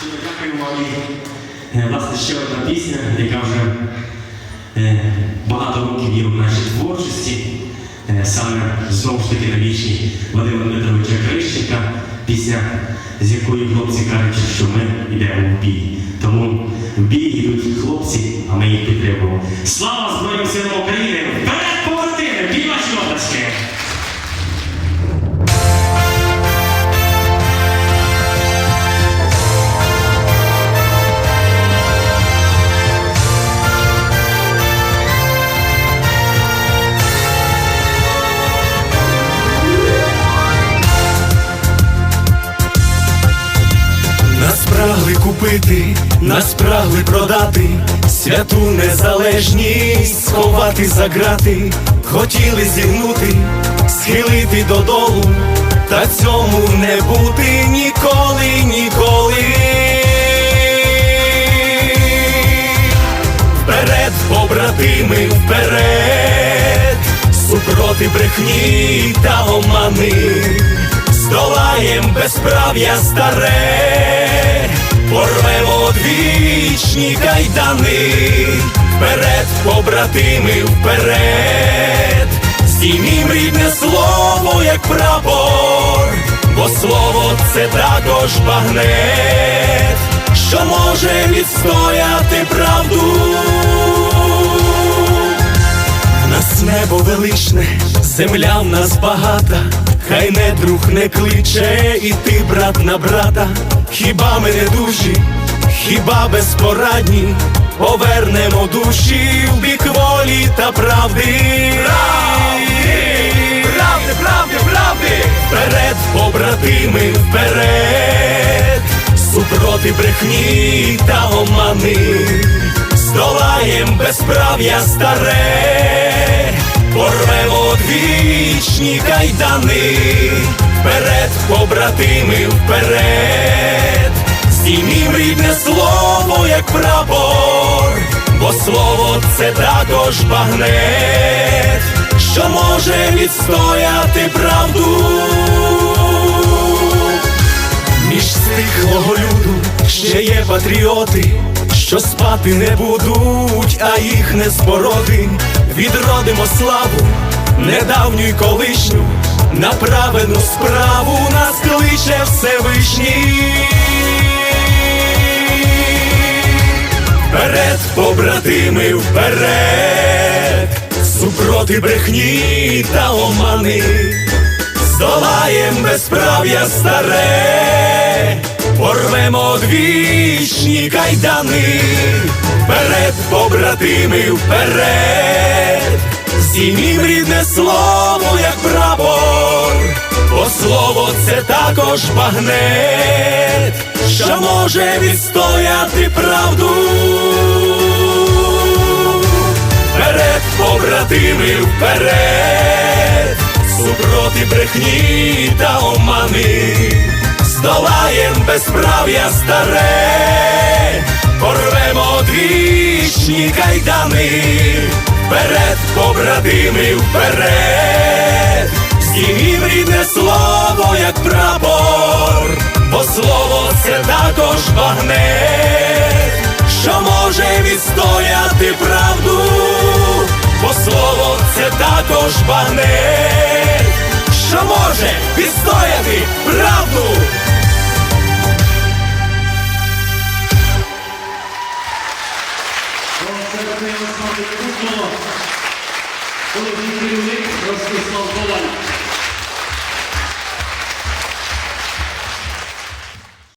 Щиро е, Власне, ще одна пісня, яка вже е, багато років є в нашій творчості. Е, Саме знову ж таки на вічні Вадима Дмитровича Крищенка, пісня, з якої хлопці кажуть, що ми йдемо в бій. Тому в бій йдуть хлопці, а ми їх підтримуємо. Слава Збройним силам України! Купити, нас прагли продати, святу незалежність сховати за грати, хотіли зігнути, схилити додолу, та цьому не бути ніколи, ніколи. Вперед, побратими, вперед, супроти брехні та омани, здолаєм безправ'я старе, порвемо одвічні кайдани, вперед, побратими, вперед, здіймім рідне слово, як прапор, бо слово це також багнет, що може відстояти правду. Нас небо величне, земля в нас багата, хай не друг не кличе, і ти, брат на брата, хіба ми не дужі, хіба безпорадні, повернемо душі в бік волі та правди. Правди, правди, правди! Вперед, побратими, вперед, супроти брехні та омани. Здолаєм безправ'я старе, порвемо одвічні кайдани, вперед, побратими, вперед, як прапор, бо слово це також багнет, що може відстояти правду. Між стихлого люду ще є патріоти, що спати не будуть, а їх не збороти. Відродимо славу, недавню й колишню, на праведну справу нас кличе Всевишній. Побратими, вперед, супроти брехні та омани. Здолаєм безправ'я старе, порвемо одвічні кайдани, вперед, побратими, вперед, здіймім рідне слово, як прапор, бо слово це також багнет, що може відстояти правду. Побратими, вперед, супроти брехні та омани, здолаєм безправ'я старе, порвемо одвічні кайдани, вперед, побратими, вперед, здіймім рідне слово, як прапор, бо слово це також багнет, що може відстояти правду, це ж багнет, що може відстояти правду. Коли керівник Ростислав Коваль.